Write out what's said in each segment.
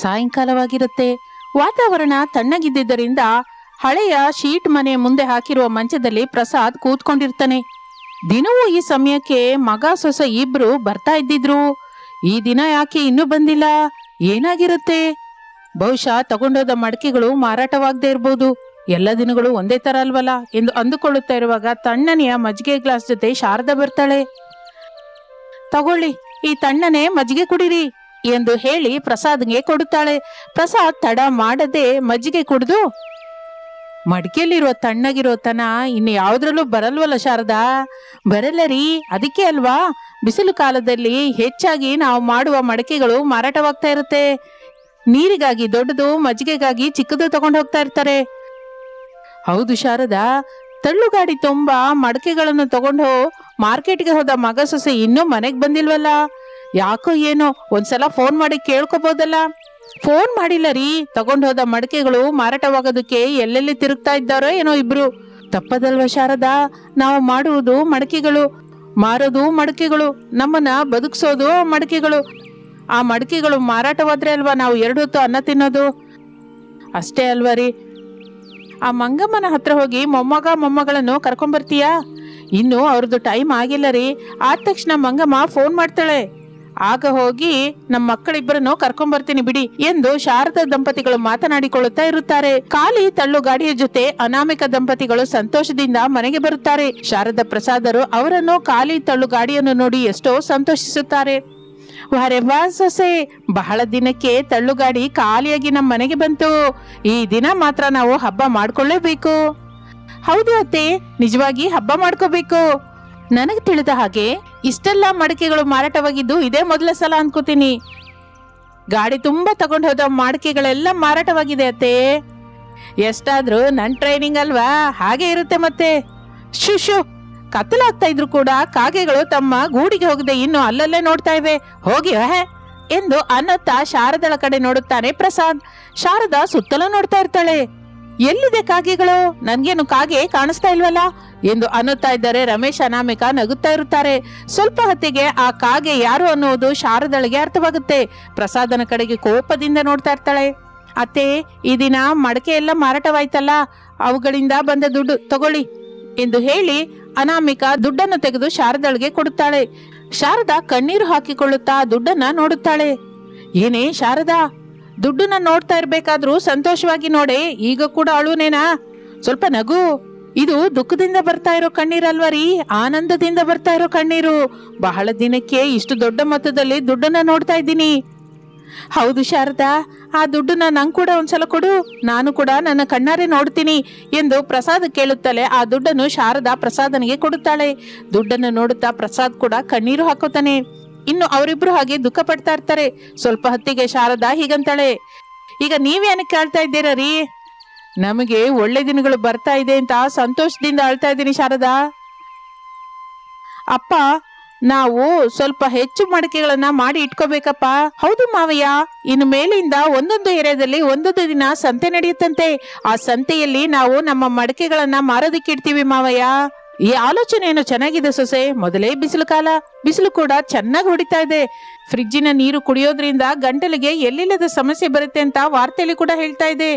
ಸಾಯಂಕಾಲವಾಗಿರುತ್ತೆ. ವಾತಾವರಣ ತಣ್ಣಗಿದ್ದರಿಂದ ಹಳೆಯ ಶೀಟ್ ಮನೆ ಮುಂದೆ ಹಾಕಿರುವ ಮಂಚದಲ್ಲಿ ಪ್ರಸಾದ್ ಕೂತ್ಕೊಂಡಿರ್ತಾನೆ. ದಿನವೂ ಈ ಸಮಯಕ್ಕೆ ಮಗ ಸೊಸ ಇಬ್ರು ಬರ್ತಾ ಇದ್ದಿದ್ರು. ಈ ದಿನ ಯಾಕೆ ಇನ್ನೂ ಬಂದಿಲ್ಲ? ಏನಾಗಿರುತ್ತೆ? ಬಹುಶಃ ತಗೊಂಡೋದ ಮಡಕೆಗಳು ಮಾರಾಟವಾಗದೇ ಇರ್ಬೋದು. ಎಲ್ಲ ದಿನಗಳು ಒಂದೇ ತರ ಅಲ್ವಲ್ಲ? ಎಂದು ಅಂದುಕೊಳ್ಳುತ್ತಾ ಇರುವಾಗ ತಣ್ಣನೆಯ ಮಜ್ಜಿಗೆ ಗ್ಲಾಸ್ ಜೊತೆ ಶಾರದಾ ಬರ್ತಾಳೆ. ತಗೊಳ್ಳಿ, ಈ ತಣ್ಣನೆ ಮಜ್ಜಿಗೆ ಕುಡಿರಿ. ಎಂದು ಹೇಳಿ ಪ್ರಸಾದ್ಗೆ ಕೊಡುತ್ತಾಳೆ. ಪ್ರಸಾದ್ ತಡ ಮಾಡದೆ ಮಜ್ಜಿಗೆ ಕುಡಿದು, ಮಡಿಕೆಯಲ್ಲಿರುವ ತಣ್ಣಗಿರೋ ತನ ಇನ್ನು ಯಾವುದ್ರಲ್ಲೂ ಬರಲ್ವಲ್ಲ ಶಾರದಾ? ಬರಲ್ಲ ರೀ, ಅದಕ್ಕೆ ಅಲ್ವಾ? ಬಿಸಿಲು ಕಾಲದಲ್ಲಿ ಹೆಚ್ಚಾಗಿ ನಾವು ಮಾಡುವ ಮಡಕೆಗಳು ಮಾರಾಟವಾಗ್ತಾ ಇರುತ್ತೆ. ನೀರಿಗಾಗಿ ದೊಡ್ಡದು, ಮಜ್ಜಿಗೆಗಾಗಿ ಚಿಕ್ಕದು ತಗೊಂಡು ಹೋಗ್ತಾ ಇರ್ತಾರೆ. ಹೌದು ಶಾರದಾ, ತಳ್ಳುಗಾಡಿ ತುಂಬಾ ಮಡಕೆಗಳನ್ನು ತಗೊಂಡು ಮಾರ್ಕೆಟ್ಗೆ ಹೋದ ಮಗ ಸೊಸೆ ಇನ್ನೂ ಮನೆಗೆ ಬಂದಿಲ್ವಲ್ಲ? ಯಾಕೋ ಏನೋ? ಒಂದ್ಸಲ ಫೋನ್ ಮಾಡಿ ಕೇಳ್ಕೊಬೋದಲ್ಲ? ಫೋನ್ ಮಾಡಿಲ್ಲ ರೀ. ತಗೊಂಡು ಹೋದ ಮಡಕೆಗಳು ಮಾರಾಟವಾಗೋದಕ್ಕೆ ಎಲ್ಲೆಲ್ಲಿ ತಿರುಗ್ತಾ ಇದ್ದಾರೋ ಏನೋ ಇಬ್ರು. ತಪ್ಪದಲ್ವ ಶಾರದಾ? ನಾವು ಮಾಡುವುದು ಮಡಕೆಗಳು. ಮಾರೋದು ಮಡಕೆಗಳು. ನಮ್ಮನ್ನ ಬದುಕಿಸೋದು ಮಡಕೆಗಳು. ಆ ಮಡಕೆಗಳು ಮಾರಾಟವಾದ್ರೆ ಅಲ್ವಾ ನಾವು ಎರಡು ಹೊತ್ತು ಅನ್ನ ತಿನ್ನೋದು? ಅಷ್ಟೇ ಅಲ್ವಾ ರೀ. ಆ ಮಂಗಮ್ಮನ ಹತ್ರ ಹೋಗಿ ಮೊಮ್ಮಗ, ಮೊಮ್ಮಗಳನ್ನು ಕರ್ಕೊಂಬರ್ತೀಯಾ? ಇನ್ನು ಅವ್ರದ್ದು ಟೈಮ್ ಆಗಿಲ್ಲ ರೀ. ಆದ ತಕ್ಷಣ ಮಂಗಮ್ಮ ಫೋನ್ ಮಾಡ್ತಾಳೆ. ಆಗ ಹೋಗಿ ನಮ್ಮ ಮಕ್ಕಳಿಬ್ಬರನ್ನು ಕರ್ಕೊಂಬರ್ತೀನಿ ಬಿಡಿ ಎಂದು ಶಾರದಾ ದಂಪತಿಗಳು ಮಾತನಾಡಿಕೊಳ್ಳುತ್ತಾ ಇರುತ್ತಾರೆ. ಖಾಲಿ ತಳ್ಳು ಗಾಡಿಯ ಜೊತೆ ಅನಾಮಿಕ ದಂಪತಿಗಳು ಸಂತೋಷದಿಂದ ಮನೆಗೆ ಬರುತ್ತಾರೆ. ಶಾರದಾ ಪ್ರಸಾದರು ಅವರನ್ನು ಖಾಲಿ ತಳ್ಳು ಗಾಡಿಯನ್ನು ನೋಡಿ ಎಷ್ಟೋ ಸಂತೋಷಿಸುತ್ತಾರೆ. ವಾರೆ ವಾ ಸೊಸೆ, ಬಹಳ ದಿನಕ್ಕೆ ತಳ್ಳುಗಾಡಿ ಖಾಲಿಯಾಗಿ ನಮ್ಮ ಮನೆಗೆ ಬಂತು. ಈ ದಿನ ಮಾತ್ರ ನಾವು ಹಬ್ಬ ಮಾಡ್ಕೊಳ್ಳೇಬೇಕು. ಹೌದು ಅತ್ತೆ, ನಿಜವಾಗಿ ಹಬ್ಬ ಮಾಡ್ಕೋಬೇಕು. ನನಗೆ ತಿಳಿದ ಹಾಗೆ ಇಷ್ಟೆಲ್ಲ ಮಡಿಕೆಗಳು ಮಾರಾಟವಾಗಿದ್ದು ಇದೇ ಮೊದಲ ಸಲ ಅನ್ಕೋತೀನಿ. ಗಾಡಿ ತುಂಬಾ ತಗೊಂಡು ಹೋದ ಮಡಿಕೆಗಳೆಲ್ಲ ಮಾರಾಟವಾಗಿದೆ ಅತ್ತೆ. ಎಷ್ಟಾದ್ರೂ ನನ್ ಟ್ರೈನಿಂಗ್ ಅಲ್ವಾ? ಹಾಗೆ ಇರುತ್ತೆ ಮತ್ತೆ. ಶು ಶು ಕತ್ತಲಾಗ್ತಾ ಇದ್ರು ಕೂಡ ಕಾಗೆಗಳು ತಮ್ಮ ಗೂಡಿಗೆ ಹೋಗದೆ ಇನ್ನು ಅಲ್ಲಲ್ಲೇ ನೋಡ್ತಾ ಇವೆ. ಹೋಗಿ ಎಂದು ಅನ್ನತ್ತ ಶಾರದಳ ಕಡೆ ನೋಡುತ್ತಾನೆ ಪ್ರಸಾದ್. ಶಾರದಾ ಸುತ್ತಲೂ ನೋಡ್ತಾ ಇರ್ತಾಳೆ. ಎಲ್ಲಿದೆ ಕಾಗೆಗಳು? ನನ್ಗೇನು ಕಾಗೆ ಕಾಣಿಸ್ತಾ ಇಲ್ವಲ್ಲ? ಎಂದು ಅನ್ನುತ್ತಾ ಇದ್ದಾರೆ ರಮೇಶ್ ಅನಾಮಿಕ ನಗುತ್ತಾ ಇರುತ್ತಾರೆ. ಸ್ವಲ್ಪ ಹೊತ್ತಿಗೆ ಆ ಕಾಗೆ ಯಾರು ಅನ್ನುವುದು ಶಾರದಳಿಗೆ ಅರ್ಥವಾಗುತ್ತೆ. ಪ್ರಸಾದನ ಕಡೆಗೆ ಕೋಪದಿಂದ ನೋಡ್ತಾ ಇರ್ತಾಳೆ. ಅತ್ತೆ, ಈ ದಿನ ಮಡಕೆ ಎಲ್ಲ ಮಾರಾಟವಾಯ್ತಲ್ಲ? ಅವುಗಳಿಂದ ಬಂದ ದುಡ್ಡು ತಗೊಳ್ಳಿ ಎಂದು ಹೇಳಿ ಅನಾಮಿಕ ದುಡ್ಡನ್ನು ತೆಗೆದು ಶಾರದಳಿಗೆ ಕೊಡುತ್ತಾಳೆ. ಶಾರದಾ ಕಣ್ಣೀರು ಹಾಕಿಕೊಳ್ಳುತ್ತಾ ದುಡ್ಡನ್ನ ನೋಡುತ್ತಾಳೆ. ಏನೇ ಶಾರದಾ? ದುಡ್ಡನ್ನ ನೋಡ್ತಾ ಇರ್ಬೇಕಾದ್ರೂ ಸಂತೋಷವಾಗಿ ನೋಡೆ. ಈಗ ಕೂಡ ಅಳುನೇನಾ? ಸ್ವಲ್ಪ ನಗು. ಇದು ದುಃಖದಿಂದ ಬರ್ತಾ ಇರೋ ಕಣ್ಣೀರಲ್ವ ರೀ? ಆನಂದದಿಂದ ಬರ್ತಾ ಇರೋ ಕಣ್ಣೀರು. ಬಹಳ ದಿನಕ್ಕೆ ಇಷ್ಟು ದೊಡ್ಡ ಮೊತ್ತದಲ್ಲಿ ದುಡ್ಡನ್ನ ನೋಡ್ತಾ ಇದ್ದೀನಿ. ಹೌದು ಶಾರದಾ, ಆ ದುಡ್ಡನ್ನ ನಂಗೆ ಕೂಡ ಒಂದ್ಸಲ ಕೊಡು. ನಾನು ಕೂಡ ನನ್ನ ಕಣ್ಣಾರೆ ನೋಡ್ತೀನಿ ಎಂದು ಪ್ರಸಾದ್ ಕೇಳುತ್ತಲೇ ಆ ದುಡ್ಡನ್ನು ಶಾರದಾ ಪ್ರಸಾದನಿಗೆ ಕೊಡುತ್ತಾಳೆ. ದುಡ್ಡನ್ನು ನೋಡುತ್ತಾ ಪ್ರಸಾದ್ ಕೂಡ ಕಣ್ಣೀರು ಹಾಕೋತಾನೆ ಇನ್ನು ಅವರಿಬ್ರು ಹಾಗೆ ದುಃಖ ಪಡ್ತಾ ಇರ್ತಾರೆ. ಸ್ವಲ್ಪ ಹೊತ್ತಿಗೆ ಶಾರದಾ ಹೀಗಂತಾಳೆ. ಈಗ ನೀವೇನಕ್ಕೆ ಕೇಳ್ತಾ ಇದ್ದೀರಾ ರೀ? ನಮಗೆ ಒಳ್ಳೆ ದಿನಗಳು ಬರ್ತಾ ಇದೆ ಅಂತ ಸಂತೋಷದಿಂದ ಅಳ್ತಾ ಇದ್ದೀನಿ ಶಾರದಾ. ಅಪ್ಪ, ನಾವು ಸ್ವಲ್ಪ ಹೆಚ್ಚು ಮಡಿಕೆಗಳನ್ನ ಮಾಡಿ ಇಟ್ಕೋಬೇಕಪ್ಪ. ಹೌದು ಮಾವಯ್ಯ, ಇನ್ನು ಮೇಲಿಂದ ಒಂದೊಂದು ಏರಿಯಾದಲ್ಲಿ ಒಂದೊಂದು ದಿನ ಸಂತೆ ನಡೆಯುತ್ತಂತೆ. ಆ ಸಂತೆಯಲ್ಲಿ ನಾವು ನಮ್ಮ ಮಡಿಕೆಗಳನ್ನ ಮಾರೋದಕ್ಕೆ ಇಡ್ತೀವಿ ಮಾವಯ್ಯ. ಈ ಆಲೋಚನೆ ಏನೋ ಚೆನ್ನಾಗಿದೆ ಸೊಸೆ. ಮೊದಲೇ ಬಿಸಿಲು ಕಾಲ, ಬಿಸಿಲು ಕೂಡ ಚೆನ್ನಾಗಿ ಹೊಡಿತಾ ಇದೆ. ಫ್ರಿಜ್ಜಿನ ನೀರು ಕುಡಿಯೋದ್ರಿಂದ ಗಂಟಲಿಗೆ ಎಲ್ಲಿಲ್ಲದ ಸಮಸ್ಯೆ ಬರುತ್ತೆ ಅಂತ ವಾರ್ತೆಯಲ್ಲಿ ಕೂಡ ಹೇಳ್ತಾ ಇದೆ.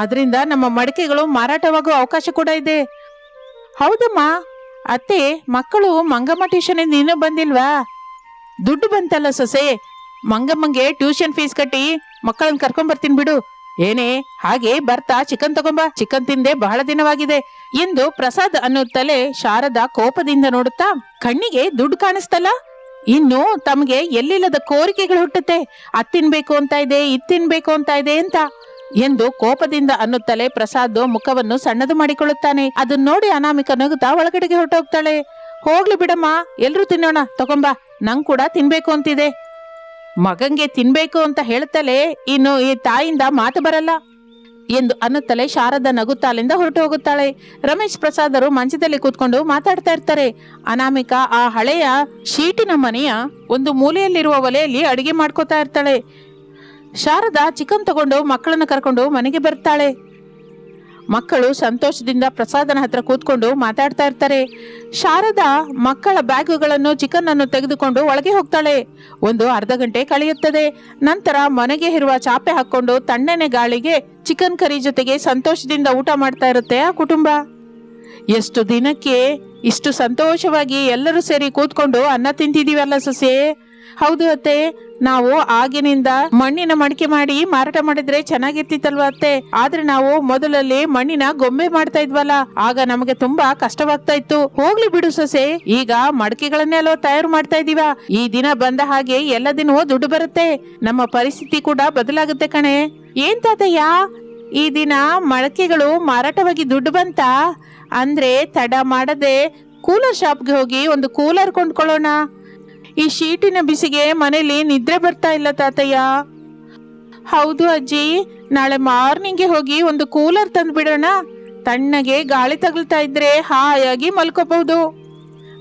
ಅದರಿಂದ ನಮ್ಮ ಮಡಕೆಗಳು ಮಾರಾಟವಾಗುವ ಅವಕಾಶ ಕೂಡ ಇದೆ. ಹೌದಮ್ಮ, ಅತ್ತೆ, ಮಕ್ಕಳು ಮಂಗಮ್ಮ ಟ್ಯೂಷನ್ ಇನ್ನೂ ಬಂದಿಲ್ವಾ? ದುಡ್ಡು ಬಂತಲ್ಲ ಸೊಸೆ. ಮಂಗಮ್ಮಂಗೆ ಟ್ಯೂಷನ್ ಫೀಸ್ ಕಟ್ಟಿ ಮಕ್ಕಳನ್ನ ಕರ್ಕೊಂಡ್ ಬರ್ತೀನಿ ಬಿಡು. ಏನೇ, ಹಾಗೆ ಬರ್ತಾ ಚಿಕನ್ ತಗೊಂಬ, ಚಿಕನ್ ತಿಂದೆ ಬಹಳ ದಿನವಾಗಿದೆ ಎಂದು ಪ್ರಸಾದ್ ಅನ್ನುತ್ತಲೇ ಶಾರದಾ ಕೋಪದಿಂದ ನೋಡುತ್ತಾ, ಕಣ್ಣಿಗೆ ದುಡ್ಡು ಕಾಣಿಸ್ತಲ್ಲ? ಇನ್ನು ತಮಗೆ ಎಲ್ಲಿಲ್ಲದ ಕೋರಿಕೆಗಳು ಹುಟ್ಟುತ್ತೆ, ಅದ್ ತಿನ್ಬೇಕು ಅಂತ ಇದೆ, ಇದ್ ತಿನ್ಬೇಕು ಅಂತ ಇದೆ ಅಂತ ಎಂದು ಕೋಪದಿಂದ ಅನ್ನುತ್ತಲೇ ಪ್ರಸಾದ್ ಮುಖವನ್ನು ಸಣ್ಣದು ಮಾಡಿಕೊಳ್ಳುತ್ತಾನೆ. ಅದನ್ನ ನೋಡಿ ಅನಾಮಿಕ ನಗುತ್ತಾ ಒಳಗಡೆಗೆ ಹೊರಟೋಗ್ತಾಳೆ. ಹೋಗ್ಲಿ ಬಿಡಮ್ಮ, ಎಲ್ರೂ ತಿನ್ನೋಣ, ತಗೊಂಬ, ನಂಗ್ ಕೂಡ ತಿನ್ಬೇಕು ಅಂತಿದೆ. ಮಗಂಗೆ ತಿನ್ಬೇಕು ಅಂತ ಹೇಳ್ತಲೇ ಇನ್ನು ಈ ತಾಯಿಂದ ಮಾತು ಬರಲ್ಲ. ಎಂದು ಅನ್ನುತ್ತಲೇ ಶಾರದ ನಗುತ್ತಾಲಿಂದ ಹೊರಟು ಹೋಗುತ್ತಾಳೆ. ರಮೇಶ್ ಪ್ರಸಾದರು ಮಂಚದಲ್ಲಿ ಕೂತ್ಕೊಂಡು ಮಾತಾಡ್ತಾ ಇರ್ತಾರೆ. ಅನಾಮಿಕ ಆ ಹಳೆಯ ಶೀಟಿನ ಮನೆಯ ಒಂದು ಮೂಲೆಯಲ್ಲಿರುವ ಒಲೆಯಲ್ಲಿ ಅಡಿಗೆ ಮಾಡ್ಕೋತಾ ಇರ್ತಾಳೆ. ಶಾರದಾ ಚಿಕನ್ ತಗೊಂಡು ಮಕ್ಕಳನ್ನ ಕರ್ಕೊಂಡು ಮನೆಗೆ ಬರ್ತಾಳೆ. ಮಕ್ಕಳು ಸಂತೋಷದಿಂದ ಪ್ರಸಾದನ ಹತ್ರ ಕೂತ್ಕೊಂಡು ಮಾತಾಡ್ತಾ ಇರ್ತಾರೆ. ಶಾರದಾ ಮಕ್ಕಳ ಬ್ಯಾಗುಗಳನ್ನು ಚಿಕನ್ ಅನ್ನು ತೆಗೆದುಕೊಂಡು ಒಳಗೆ ಹೋಗ್ತಾಳೆ. ಒಂದು ಅರ್ಧ ಗಂಟೆ ಕಳೆಯುತ್ತದೆ. ನಂತರ ಮನೆಗೆ ಇರುವ ಚಾಪೆ ಹಾಕೊಂಡು ತಣ್ಣನೆ ಗಾಳಿಗೆ ಚಿಕನ್ ಕರಿ ಜೊತೆಗೆ ಸಂತೋಷದಿಂದ ಊಟ ಮಾಡ್ತಾ ಇರುತ್ತೆ ಆ ಕುಟುಂಬ. ಎಷ್ಟು ದಿನಕ್ಕೆ ಇಷ್ಟು ಸಂತೋಷವಾಗಿ ಎಲ್ಲರೂ ಸೇರಿ ಕೂತ್ಕೊಂಡು ಅನ್ನ ತಿಂತಿದೀವಲ್ಲ ಸೊಸೆ? ಹೌದು ಅತ್ತೆ ನಾವು ಆಗಿನಿಂದ ಮಣ್ಣಿನ ಮಡಿಕೆ ಮಾಡಿ ಮಾರಾಟ ಮಾಡಿದ್ರೆ ಚೆನ್ನಾಗಿರ್ತಿತ್ತಲ್ವ ಅತ್ತೆ? ಆದ್ರೆ ನಾವು ಮೊದಲಲ್ಲಿ ಮಣ್ಣಿನ ಗೊಂಬೆ ಮಾಡ್ತಾ ಇದ್ವಲ್ಲ, ಆಗ ನಮಗೆ ತುಂಬಾ ಕಷ್ಟವಾಗ್ತಾ ಇತ್ತು. ಹೋಗ್ಲಿ ಬಿಡು ಸೊಸೆ, ಈಗ ಮಡಕೆಗಳನ್ನೆಲ್ಲ ತಯಾರು ಮಾಡ್ತಾ ಇದೀವ. ಈ ದಿನ ಬಂದ ಹಾಗೆ ಎಲ್ಲ ದಿನವೂ ದುಡ್ಡು ಬರುತ್ತೆ. ನಮ್ಮ ಪರಿಸ್ಥಿತಿ ಕೂಡ ಬದಲಾಗುತ್ತೆ ಕಣೆ. ಏನ್ ತಾತಯ್ಯ? ಈ ದಿನ ಮಡಕೆಗಳು ಮಾರಾಟವಾಗಿ ದುಡ್ಡು ಬಂತ? ಅಂದ್ರೆ ತಡ ಮಾಡದೆ ಕೂಲರ್ ಶಾಪ್ಗೆ ಹೋಗಿ ಒಂದು ಕೂಲರ್ ಕೊಂಡ್ಕೊಳ್ಳೋಣ. ಈ ಶೀಟಿನ ಬಿಸಿಗೆ ಮನೇಲಿ ನಿದ್ರೆ ಬರ್ತಾ ಇಲ್ಲ ತಾತಯ್ಯ. ಹೌದು ಅಜ್ಜಿ, ನಾಳೆ ಮಾರ್ನಿಂಗ್ಗೆ ಹೋಗಿ ಒಂದು ಕೂಲರ್ ತಂದು ಬಿಡೋಣ. ತಣ್ಣಗೆ ಗಾಳಿ ತಗಲ್ತಾ ಇದ್ರೆ ಹಾಯಾಗಿ ಮಲ್ಕೋಬಹುದು.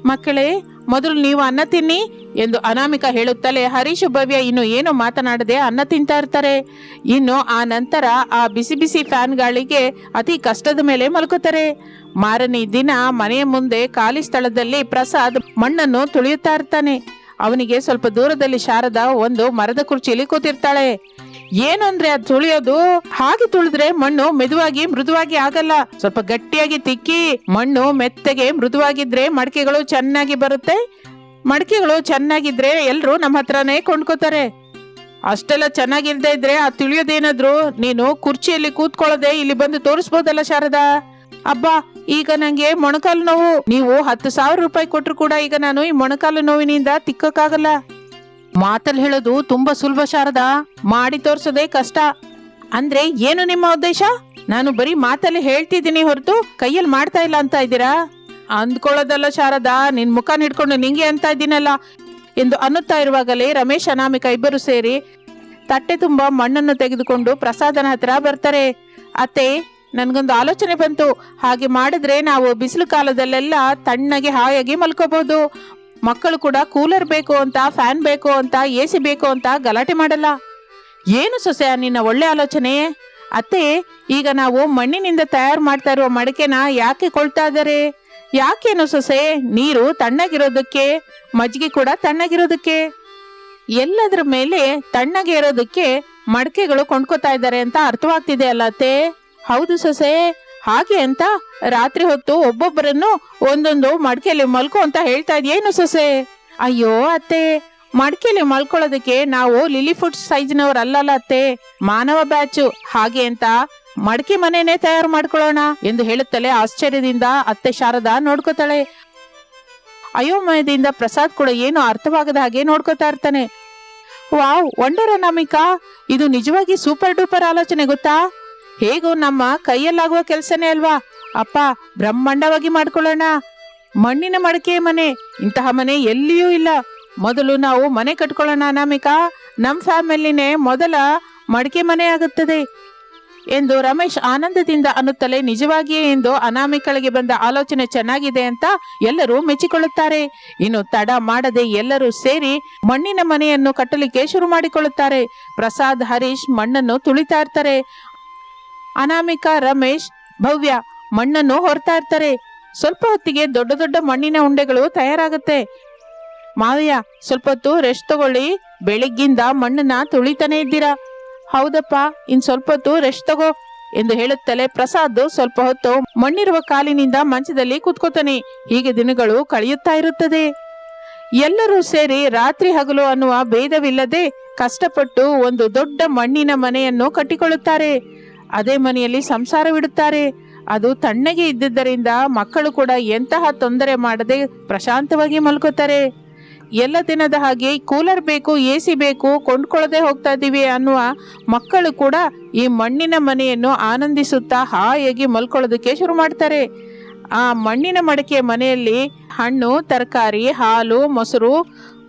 ಮಕ್ಕಳೇ, ಮೊದಲು ನೀವು ಅನ್ನ ತಿನ್ನಿ ಎಂದು ಅನಾಮಿಕ ಹೇಳುತ್ತಲೇ ಹರೀಶ್ ಭವ್ಯ ಇನ್ನು ಏನು ಮಾತನಾಡದೆ ಅನ್ನ ತಿಂತಾ ಇರ್ತಾರೆ. ಇನ್ನು ಆ ನಂತರ ಆ ಬಿಸಿ ಬಿಸಿ ಫ್ಯಾನ್ ಗಾಳಿಗೆ ಅತಿ ಕಷ್ಟದ ಮೇಲೆ ಮಲ್ಕೋತಾರೆ. ಮಾರನೇ ದಿನ ಮನೆಯ ಮುಂದೆ ಖಾಲಿ ಸ್ಥಳದಲ್ಲಿ ಪ್ರಸಾದ್ ಮಣ್ಣನ್ನು ತುಳಿಯುತ್ತಾ ಇರ್ತಾನೆ. ಅವನಿಗೆ ಸ್ವಲ್ಪ ದೂರದಲ್ಲಿ ಶಾರದ ಒಂದು ಮರದ ಕುರ್ಚಿಯಲ್ಲಿ ಕೂತಿರ್ತಾಳೆ. ಏನು ಅಂದ್ರೆ ಅದು ತುಳಿಯೋದು? ಹಾಗೆ ತುಳಿದ್ರೆ ಮಣ್ಣು ಮೆದುವಾಗಿ ಮೃದುವಾಗಿ ಆಗಲ್ಲ. ಸ್ವಲ್ಪ ಗಟ್ಟಿಯಾಗಿ ತಿಕ್ಕಿ ಮಣ್ಣು ಮೆತ್ತಗೆ ಮೃದುವಾಗಿದ್ರೆ ಮಡಕೆಗಳು ಚೆನ್ನಾಗಿ ಬರುತ್ತೆ. ಮಡಕೆಗಳು ಚೆನ್ನಾಗಿದ್ರೆ ಎಲ್ಲರೂ ನಮ್ಮ ಹತ್ರನೇ ಕೊಂಡ್ಕೋತಾರೆ. ಅಷ್ಟೆಲ್ಲ ಚೆನ್ನಾಗಿಲ್ದೇ ಇದ್ರೆ ಆ ತಿಳಿಯೋದೇನಾದ್ರು ನೀನು ಕುರ್ಚಿಯಲ್ಲಿ ಕೂತ್ಕೊಳ್ಳದೆ ಇಲ್ಲಿ ಬಂದು ತೋರಿಸ್ಬೋದಲ್ಲ ಶಾರದಾ? ಅಬ್ಬಾ ಈಗ ನಂಗೆ ಮೊಣಕಾಲು ನೋವು. ನೀವು ಹತ್ತು ಸಾವಿರ ರೂಪಾಯಿ ಕೊಟ್ಟರು ಕೂಡ ಈಗ ನಾನು ಈ ಮೊಣಕಾಲು ನೋವಿನಿಂದ ತಿಕ್ಕಕ್ಕಾಗಲ್ಲ. ಮಾತಲ್ಲಿ ಹೇಳೋದು ತುಂಬಾ ಸುಲಭ ಶಾರದಾ. ಮಾಡಿ ತೋರ್ಸೋದೇ ಕಷ್ಟ. ಅಂದ್ರೆ ಏನು ನಿಮ್ಮ ಉದ್ದೇಶ? ನಾನು ಬರೀ ಮಾತಲ್ಲಿ ಹೇಳ್ತಿದ್ದೀನಿ ಹೊರತು ಕೈಯಲ್ಲಿ ಮಾಡ್ತಾ ಇಲ್ಲ ಅಂತ ಇದ್ದೀರಾ? ಅಂದ್ಕೊಳ್ಳೋದಲ್ಲ ಶಾರದಾ, ನಿನ್ ಮುಖ ನಿಡ್ಕೊಂಡು ನಿಂಗೆ ಅಂತ ಇದ್ದೀನಲ್ಲ. ಎಂದು ಅನ್ನುತ್ತಾ ಇರುವಾಗಲೇ ರಮೇಶ್, ಅನಾಮಿಕ ಇಬ್ಬರು ಸೇರಿ ತಟ್ಟೆ ತುಂಬಾ ಮಣ್ಣನ್ನು ತೆಗೆದುಕೊಂಡು ಪ್ರಸಾದನ ಹತ್ರ ಬರ್ತಾರೆ. ಅತ್ತೆ ನನ್ಗೊಂದು ಆಲೋಚನೆ ಬಂತು. ಹಾಗೆ ಮಾಡಿದ್ರೆ ನಾವು ಬಿಸಿಲು ಕಾಲದಲ್ಲೆಲ್ಲ ತಣ್ಣಗೆ ಹಾಯಾಗಿ ಮಲ್ಕೋಬಹುದು ಮಕ್ಕಳು ಕೂಡ ಕೂಲರ್ ಬೇಕು ಅಂತ, ಫ್ಯಾನ್ ಬೇಕು ಅಂತ, ಎ ಸಿ ಬೇಕು ಅಂತ ಗಲಾಟೆ ಮಾಡಲ್ಲ. ಏನು ಸೊಸೆ, ನಿನ್ನ ಒಳ್ಳೆ ಆಲೋಚನೆ? ಅತ್ತೆ, ಈಗ ನಾವು ಮಣ್ಣಿನಿಂದ ತಯಾರು ಮಾಡ್ತಾ ಇರುವ ಮಡಕೆನ ಯಾಕೆ ಕೊಳ್ತಾ ಇದ್ದಾರೆ? ಯಾಕೇನು ಸೊಸೆ, ನೀರು ತಣ್ಣಗಿರೋದಕ್ಕೆ, ಮಜ್ಜಿಗೆ ಕೂಡ ತಣ್ಣಗಿರೋದಕ್ಕೆ? ಎಲ್ಲದರ ಮೇಲೆ ತಣ್ಣಗೆ ಇರೋದಕ್ಕೆ ಮಡಕೆಗಳು ಕೊಂಡ್ಕೋತಾ ಇದ್ದಾರೆ ಅಂತ ಅರ್ಥವಾಗ್ತಿದೆ ಅಲ್ಲ ಅತ್ತೆ? ಹೌದು ಸೊಸೆ, ಹಾಗೆ ಅಂತ ರಾತ್ರಿ ಹೊತ್ತು ಒಬ್ಬೊಬ್ಬರನ್ನು ಒಂದೊಂದು ಮಡಕೆಯಲ್ಲಿ ಮಲ್ಕೋ ಅಂತ ಹೇಳ್ತಾ ಇದೆಯೇನು ಸೊಸೆ? ಅಯ್ಯೋ ಅತ್ತೆ, ಮಡಕೆಯಲ್ಲಿ ಮಲ್ಕೊಳ್ಳೋದಕ್ಕೆ ನಾವು ಲಿಲಿ ಫುಡ್ ಸೈಜ್ನವ್ರು ಅಲ್ಲಲ್ಲ ಅತ್ತೆ. ಮಾನವ ಬ್ಯಾಚು, ಹಾಗೆ ಅಂತ ಮಡಕೆ ಮನೆನೇ ತಯಾರು ಮಾಡ್ಕೊಳ್ಳೋಣ ಎಂದು ಹೇಳುತ್ತಲೇ ಆಶ್ಚರ್ಯದಿಂದ ಅತ್ತೆ ಶಾರದಾ ನೋಡ್ಕೋತಾಳೆ. ಅಯೋಮಯದಿಂದ ಪ್ರಸಾದ್ ಕೂಡ ಏನು ಅರ್ಥವಾಗದ ಹಾಗೆ ನೋಡ್ಕೋತಾ ಇರ್ತಾನೆ. ವಾವ್ ವಂಡರ್ ಅನಾಮಿಕಾ ಇದು ನಿಜವಾಗಿ ಸೂಪರ್ ಡೂಪರ್ ಆಲೋಚನೆ ಗೊತ್ತಾ? ಹೇಗೂ ನಮ್ಮ ಕೈಯಲ್ಲಾಗುವ ಕೆಲಸನೇ ಅಲ್ವಾ? ಅಪ್ಪ, ಬ್ರಹ್ಮಾಂಡವಾಗಿ ಮಾಡ್ಕೊಳ್ಳೋಣ. ಮಣ್ಣಿನ ಮಡಕೆ ಮನೆ, ಇಂತಹ ಮನೆ ಎಲ್ಲಿಯೂ ಇಲ್ಲ. ಮೊದಲು ನಾವು ಮನೆ ಕಟ್ಕೊಳ್ಳೋಣ ಅನಾಮಿಕಾ. ನಮ್ಮ ಫ್ಯಾಮಿಲಿನೇ ಮೊದಲ ಮಡಕೆ ಮನೆ ಆಗುತ್ತದೆ ಎಂದು ರಮೇಶ್ ಆನಂದದಿಂದ ಅನ್ನುತ್ತಲೇ ನಿಜವಾಗಿಯೇ ಎಂದು ಅನಾಮಿಕಳಿಗೆ ಬಂದ ಆಲೋಚನೆ ಚೆನ್ನಾಗಿದೆ ಅಂತ ಎಲ್ಲರೂ ಮೆಚ್ಚಿಕೊಳ್ಳುತ್ತಾರೆ. ಇನ್ನು ತಡ ಮಾಡದೆ ಎಲ್ಲರೂ ಸೇರಿ ಮಣ್ಣಿನ ಮನೆಯನ್ನು ಕಟ್ಟಲಿಕ್ಕೆ ಶುರು ಮಾಡಿಕೊಳ್ಳುತ್ತಾರೆ. ಪ್ರಸಾದ್, ಹರೀಶ್ ಮಣ್ಣನ್ನು ತುಳಿತಾ ಇರ್ತಾರೆ. ಅನಾಮಿಕಾ ರಮೇಶ್ ಭವ್ಯ, ಮಣ್ಣನ್ನು ಹೊರ್ತಾ ಇರ್ತಾರೆ. ಸ್ವಲ್ಪ ಹೊತ್ತಿಗೆ ದೊಡ್ಡ ದೊಡ್ಡ ಮಣ್ಣಿನ ಉಂಡೆಗಳು ತಯಾರಾಗುತ್ತೆ. ಮಾವಯ್ಯ, ಸ್ವಲ್ಪ ಹೊತ್ತು ರೆಸ್ಟ್ ತಗೊಳ್ಳಿ. ಬೆಳಿಗ್ಗಿಂದ ಮಣ್ಣನ್ನ ತುಳಿತಾನೆ ಇದ್ದೀರಾ? ಹೌದಪ್ಪ, ಇನ್ ಸ್ವಲ್ಪ ಹೊತ್ತು ರೆಸ್ಟ್ ತಗೋ ಎಂದು ಹೇಳುತ್ತಲೇ ಪ್ರಸಾದ್ ಸ್ವಲ್ಪ ಹೊತ್ತು ಮಣ್ಣಿರುವ ಕಾಲಿನಿಂದ ಮಂಚದಲ್ಲಿ ಕೂತ್ಕೋತಾನೆ. ಹೀಗೆ ದಿನಗಳು ಕಳೆಯುತ್ತಾ ಇರುತ್ತದೆ. ಎಲ್ಲರೂ ಸೇರಿ ರಾತ್ರಿ ಹಗಲು ಅನ್ನುವ ಭೇದವಿಲ್ಲದೆ ಕಷ್ಟಪಟ್ಟು ಒಂದು ದೊಡ್ಡ ಮಣ್ಣಿನ ಮನೆಯನ್ನು ಕಟ್ಟಿಕೊಳ್ಳುತ್ತಾರೆ. ಅದೇ ಮನೆಯಲ್ಲಿ ಸಂಸಾರವಿಡುತ್ತಾರೆ ಅದು ತಣ್ಣಗೆ ಇದ್ದಿದ್ದರಿಂದ ಮಕ್ಕಳು ಕೂಡ ಎಂತಹ ತೊಂದರೆ ಮಾಡದೆ ಪ್ರಶಾಂತವಾಗಿ ಮಲ್ಕೋತಾರೆ. ಎಲ್ಲ ದಿನದ ಹಾಗೆ ಕೂಲರ್ ಬೇಕು, ಎ ಸಿ ಬೇಕು ಕೊಂಡ್ಕೊಳ್ಳದೆ ಹೋಗ್ತಾ ಇದ್ದೀವಿ ಅನ್ನುವ ಮಕ್ಕಳು ಕೂಡ ಈ ಮಣ್ಣಿನ ಮನೆಯನ್ನು ಆನಂದಿಸುತ್ತಾ ಹಾಯಾಗಿ ಮಲ್ಕೊಳ್ಳೋದಕ್ಕೆ ಶುರು ಮಾಡ್ತಾರೆ. ಆ ಮಣ್ಣಿನ ಮಡಕೆ ಮನೆಯಲ್ಲಿ ಹಣ್ಣು, ತರಕಾರಿ, ಹಾಲು, ಮೊಸರು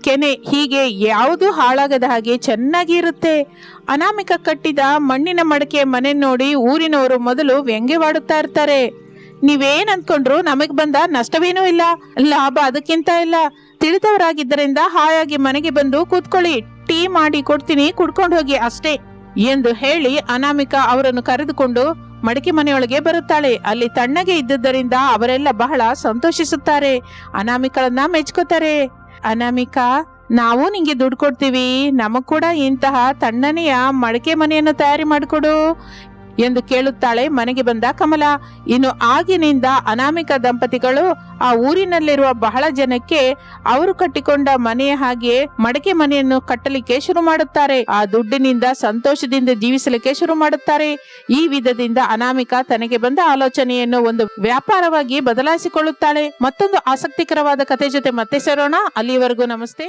ಕೆನೆ ಹೀಗೆ ಯಾವುದು ಹಾಳಾಗದ ಹಾಗೆ ಚೆನ್ನಾಗಿರುತ್ತೆ ಅನಾಮಿಕ ಕಟ್ಟಿದ ಮಣ್ಣಿನ ಮಡಕೆ ಮನೆ ನೋಡಿ ಊರಿನವರು ಮೊದಲು ವ್ಯಂಗ್ಯವಾಡುತ್ತಾ ಇರ್ತಾರೆ. ನೀವೇನ್ ಅನ್ಕೊಂಡ್ರು ನಮಗ್ ಬಂದ ನಷ್ಟವೇನೂ ಇಲ್ಲ. ಲಾಭ ಅದಕ್ಕಿಂತ ಇಲ್ಲ. ತಿಳಿದವರಾಗಿದ್ದರಿಂದ ಹಾಯಾಗಿ ಮನೆಗೆ ಬಂದು ಕೂತ್ಕೊಳ್ಳಿ. ಟೀ ಮಾಡಿ ಕೊಡ್ತೀನಿ, ಕುಡ್ಕೊಂಡು ಹೋಗಿ ಅಷ್ಟೇ ಎಂದು ಹೇಳಿ ಅನಾಮಿಕ ಅವರನ್ನು ಕರೆದುಕೊಂಡು ಮಡಿಕೆ ಮನೆಯೊಳಗೆ ಬರುತ್ತಾಳೆ. ಅಲ್ಲಿ ತಣ್ಣಗೆ ಇದ್ದುದರಿಂದ ಅವರೆಲ್ಲ ಬಹಳ ಸಂತೋಷಿಸುತ್ತಾರೆ. ಅನಾಮಿಕಳನ್ನ ಮೆಚ್ಕೋತಾರೆ. ಅನಾಮಿಕಾ ನಾವು ನಿಂಗೆ ದುಡ್ಡು ಕೊಡ್ತೀವಿ. ನಮಗ್ ಕೂಡ ಇಂತಹ ತಣ್ಣನೆಯ ಮಡಕೆ ಮನೆಯನ್ನು ತಯಾರಿ ಮಾಡಿಕೊಡು. ಎಂದು ಕೇಳುತ್ತಾಳೆ ಮನೆಗೆ ಬಂದ ಕಮಲ, ಇನ್ನು ಆಗಿನಿಂದ ಅನಾಮಿಕ ದಂಪತಿಗಳು ಆ ಊರಿನಲ್ಲಿರುವ ಬಹಳ ಜನಕ್ಕೆ ಅವರು ಕಟ್ಟಿಕೊಂಡ ಮನೆಯ ಹಾಗೆ ಮಡಕೆ ಮನೆಯನ್ನು ಕಟ್ಟಲಿಕ್ಕೆ ಶುರು ಮಾಡುತ್ತಾರೆ. ಆ ದುಡ್ಡಿನಿಂದ ಸಂತೋಷದಿಂದ ಜೀವಿಸಲಿಕ್ಕೆ ಶುರು ಮಾಡುತ್ತಾರೆ. ಈ ವಿಧದಿಂದ ಅನಾಮಿಕ ತನಗೆ ಬಂದ ಆಲೋಚನೆಯನ್ನು ಒಂದು ವ್ಯಾಪಾರವಾಗಿ ಬದಲಾಯಿಸಿಕೊಳ್ಳುತ್ತಾಳೆ. ಮತ್ತೊಂದು ಆಸಕ್ತಿಕರವಾದ ಕತೆ ಜೊತೆ ಮತ್ತೆ ಸೇರೋಣ. ಅಲ್ಲಿವರೆಗೂ ನಮಸ್ತೆ.